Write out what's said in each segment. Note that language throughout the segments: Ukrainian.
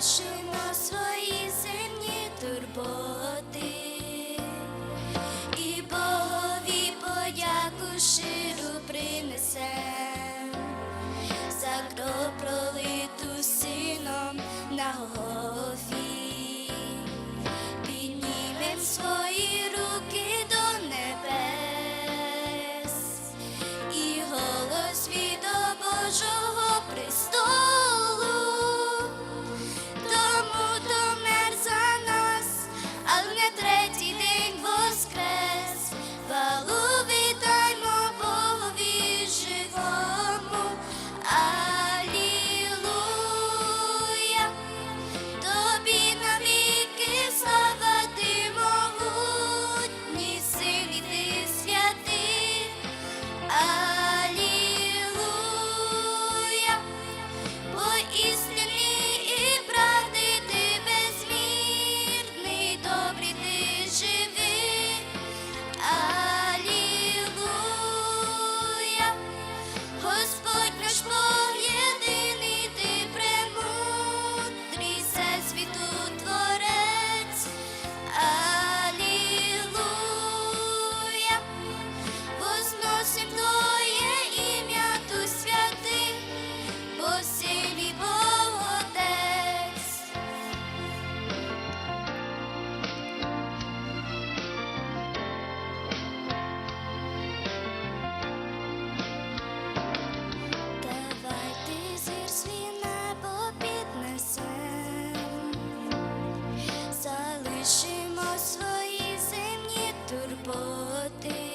should. pote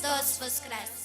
Христос воскрес!